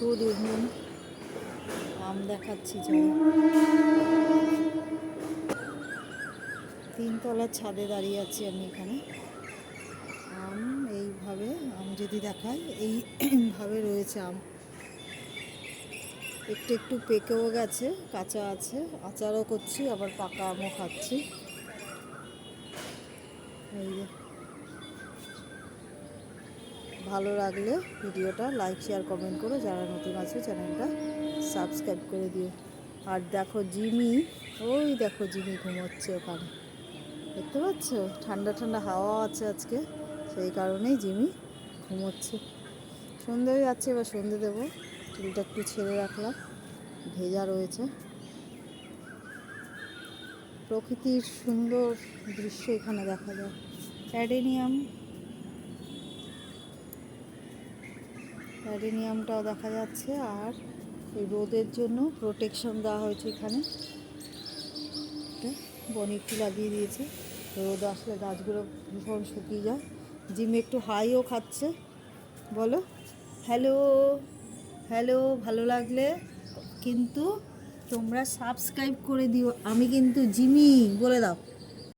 Good evening আম দেখাচ্ছি তিনতলার ছাদে দাঁড়িয়ে আছি আমি এখানে। আম এইভাবে, আম যদি দেখাই এইভাবে রয়েছে আম। একটু একটু পেকেও গেছে, কাঁচা আছে। আচারও করছি, আবার পাকা আমও খাচ্ছি। এই যে। ভালো লাগলে ভিডিওটা লাইক শেয়ার কমেন্ট করো। যারা নতুন আছে, চ্যানেলটা সাবস্ক্রাইব করে দিও। আর দেখো জিমি, ওই দেখো জিমি ঘুমোচ্ছে ওখানে। দেখতে পাচ্ছ? ঠান্ডা ঠান্ডা হাওয়া আছে আজকে। সেই কারণেই জিমি ঘুমোচ্ছে। সন্ধে হয়ে যাচ্ছে, এবার সন্ধে দেবো। চুলটা একটু ছেড়ে রাখলাম। ভেজা রয়েছে। প্রকৃতির সুন্দর দৃশ্য এখানে দেখা যায়। অ্যাডেনিয়াম অ্যাডেনিয়ামটাও দেখা যাচ্ছে আর এই রোদের জন্য প্রোটেকশন দেওয়া হয়েছে এখানে। একটা বনি ফুল লাগিয়ে দিয়েছে। রোদ আসলে গাছগুলো ভীষণ শুকিয়ে যায়। জিম একটু হাইও খাচ্ছে। বলো, হ্যালো হ্যালো, ভালো লাগলে কিন্তু তোমরা সাবস্ক্রাইব করে দিও। আমি কিন্তু জিমি, বলে দাও।